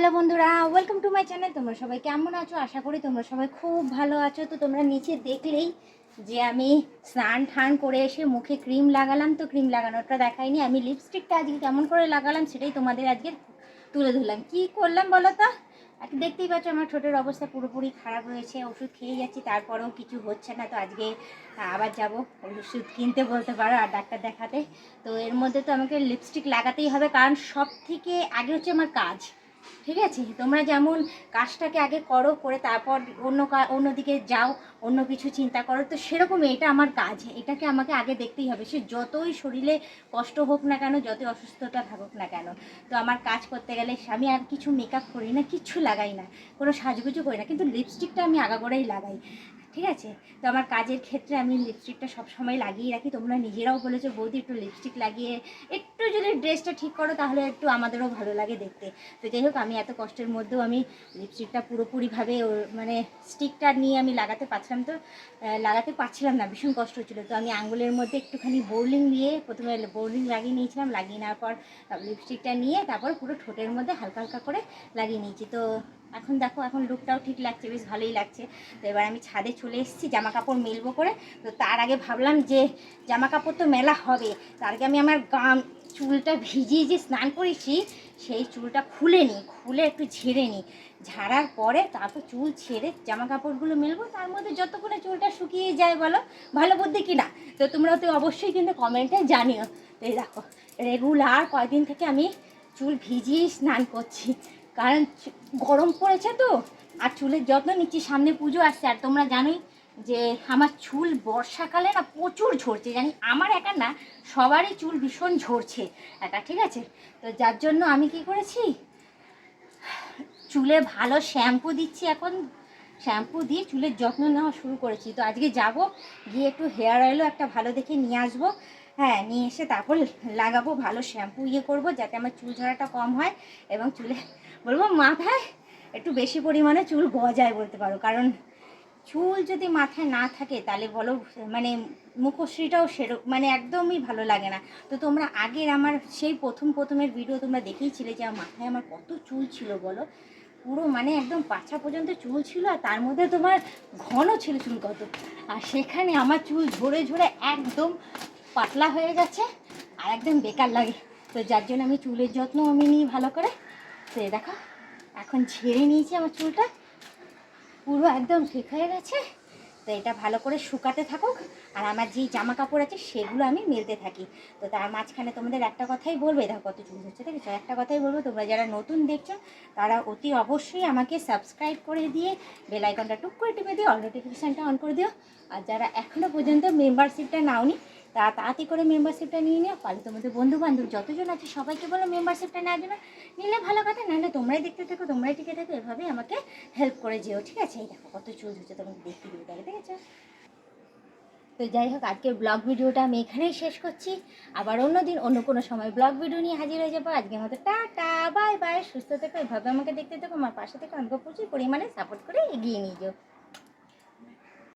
Hello বন্ধুরা welcome to my channel তোমরা সবাই কেমন আছো? আশা করি তোমরা সবাই খুব ভালো আছো। তো তোমরা নিচে দেখলেই যে আমি স্নান ঠান করে এসে মুখে ক্রিম লাগালাম। তো ক্রিম লাগানোটা দেখাইনি, আমি লিপস্টিকটা আজকে কেমন করে লাগালাম সেটাই তোমাদের আজকে তুলে ধরলাম। কি করলাম বলো তো? আজকে দেখতেই পাচ্ছ আমার ঠোঁটের অবস্থা পুরোপুরি খারাপ হয়েছে, ওষুধ খেয়ে যাচ্ছি, তারপরেও কিছু হচ্ছে না। তো আজকে আবার যাব ওষুধ কিনতে বলতে পারো আর ডাক্তার দেখাতে। তো এর মধ্যে তো আমাকে লিপস্টিক লাগাতেই হবে, কারণ সব থেকে আগে হচ্ছে আমার কাজ। ঠিক আছে? তোমরা যেমন কাজটাকে আগে করো, করে তারপর অন্য অন্যদিকে যাও, অন্য কিছু চিন্তা করো, তো সেরকম এটা আমার কাজ। এটাকে আমাকে আগে দেখতেই হবে। সে যতই শরীরে কষ্ট হোক না কেন, যতই অসুস্থতা থাকুক না কেন, তো আমার কাজ করতে গেলে আমি আর কিছু মেকআপ করি না কিচ্ছু লাগাই না, কোনো সাজগুজু করি না, কিন্তু লিপস্টিকটা আমি আগাগোড়াই লাগাই। ঠিক আছে? তো আমার কাজের ক্ষেত্রে আমি লিপস্টিকটা সবসময় লাগিয়ে রাখি। তোমরা নিজেরাও বলেছ, বৌদি একটু লিপস্টিক লাগিয়ে একটু যদি ড্রেসটা ঠিক করো তাহলে একটু আমাদেরও ভালো লাগে দেখতে। তো যাই হোক, আমি এত কষ্টের মধ্যেও আমি লিপস্টিকটা পুরোপুরিভাবে মানে স্টিকটা নিয়ে আমি লাগাতে পারছিলাম তো লাগাতে পারছিলাম না, ভীষণ কষ্ট হচ্ছিল। তো আমি আঙুলের মধ্যে একটুখানি বোর্লিং দিয়ে প্রথমে বোর্লিং লাগিয়ে নিয়েছিলাম, লাগিয়ে নেওয়ার পর লিপস্টিকটা নিয়ে তারপর পুরো ঠোঁটের মধ্যে হালকা হালকা করে লাগিয়ে নিয়েছি। তো এখন দেখো, এখন লুকটাও ঠিক লাগছে, বেশ ভালোই লাগছে। তো এবার আমি ছাদে চলে এসেছি জামা কাপড় মেলবো করে। তো তার আগে ভাবলাম যে জামা কাপড় তো মেলা হবে, তার আগে আমি আমার গাম, চুলটা ভিজিয়ে যে স্নান করেছি, সেই চুলটা খুলে নিই খুলে একটু ঝেড়ে নিই ঝাড়ার পরে তারপর চুল ছেড়ে জামা কাপড়গুলো মেলবো, তার মধ্যে যতক্ষণে চুলটা শুকিয়ে যায় বলো, ভালো বুদ্ধি কি না? তো তোমরা তো অবশ্যই কিন্তু কমেন্টে জানিও। তো এই দেখো রেগুলার কয়দিন থেকে আমি চুল ভিজিয়েই স্নান করছি। কারণ গরম পড়েছে তো, আর চুলের যত্ন নিচ্ছি, সামনে পুজো আসছে। আর তোমরা জানোই যে আমার চুল বর্ষাকালে না প্রচুর ঝরছে, জানি? আমার একা না, সবারই চুল ভীষণ ঝরছে একা, ঠিক আছে? তো যার জন্য আমি কি করেছি? চুলে ভালো শ্যাম্পু দিচ্ছি এখন। শ্যাম্পু দিয়ে চুলের যত্ন নেওয়া শুরু করেছি। তো আজকে যাব, গিয়ে একটু হেয়ার অয়েলও একটা ভালো দেখে নিয়ে আসব। হ্যাঁ নিয়ে এসে তারপর লাগাবো, ভালো শ্যাম্পু ইয়ে করব যাতে আমার চুল ঝরাটা কম হয় এবং চুলে, বলব মাথায় একটু বেশি পরিমাণে চুল গজায় বলতে পারো। কারণ চুল যদি মাথায় না থাকে তাহলে বলো মানে মুখশ্রীটাও সেরো মানে একদমই ভালো লাগে না। তো তোমরা আগের আমার সেই প্রথম প্রথমের ভিডিও তোমরা দেখেইছিলে যে আমার মাথায় আমার কত চুল ছিল বলো? পুরো মানে একদম পাছা পর্যন্ত চুল ছিল আর তার মধ্যে তোমার ঘন ছিল চুল কত। আর সেখানে আমার চুল ঝরে ঝরে একদম পাতলা হয়ে গেছে আর একদম বেকার লাগে। তো যার জন্য আমি চুলের যত্ন আমি নিই ভালো করে। তো দেখো, এখন ঝেড়ে নিয়েছি আমার চুলটা। পুরো একদম ঠিক হয়ে গেছে। তো এটা ভালো করে শুকাতে থাকুক। আর আমার যেই জামা কাপড় আছে সেগুলো আমি মেলতে থাকি। তো তার মাঝখানে তোমাদের একটা কথাই বলবে দেখো কত চুল হচ্ছে দেখেছ? একটা কথাই বলব, তোমরা যারা নতুন দেখছ, তারা অতি অবশ্যই আমাকে সাবস্ক্রাইব করে দিয়ে বেল আইকনটা টুক করে টিপে দিও অল নোটিফিকেশানটা অন করে দিও। আর যারা এখনও পর্যন্ত মেম্বারশিপটা নাওনি, তা তাড়াতাড়ি করে মেম্বারশিপটা নিয়ে নিও। পারলে তোমাদের বন্ধু বান্ধব যতজন আছে, সবাইকে বলো মেম্বারশিপটা নেওয়ার জন্য। নিলে ভালো কথা, নাহলে তোমরাই দেখতে থাকো, তোমরাই টিকে থাকো, এভাবেই আমাকে হেল্প করে যেও, ঠিক আছে? এই দেখো কত চুল হচ্ছে তোমাকে দেখতে দিবে তাহলে ঠিক আছে তো যাই হোক, আজকের ব্লগ ভিডিওটা আমি এখানেই শেষ করছি। আবার অন্য দিন অন্য কোনো সময় ব্লগ ভিডিও নিয়ে হাজির হয়ে যাব। আজকে মতো টাটা বাই বাই সুস্থ থেকো, এভাবে আমাকে দেখতে থাকো, আমার পাশে থেকে, আমাকে প্রচুর পরিমাণে সাপোর্ট করে এগিয়ে নিয়ে যাও।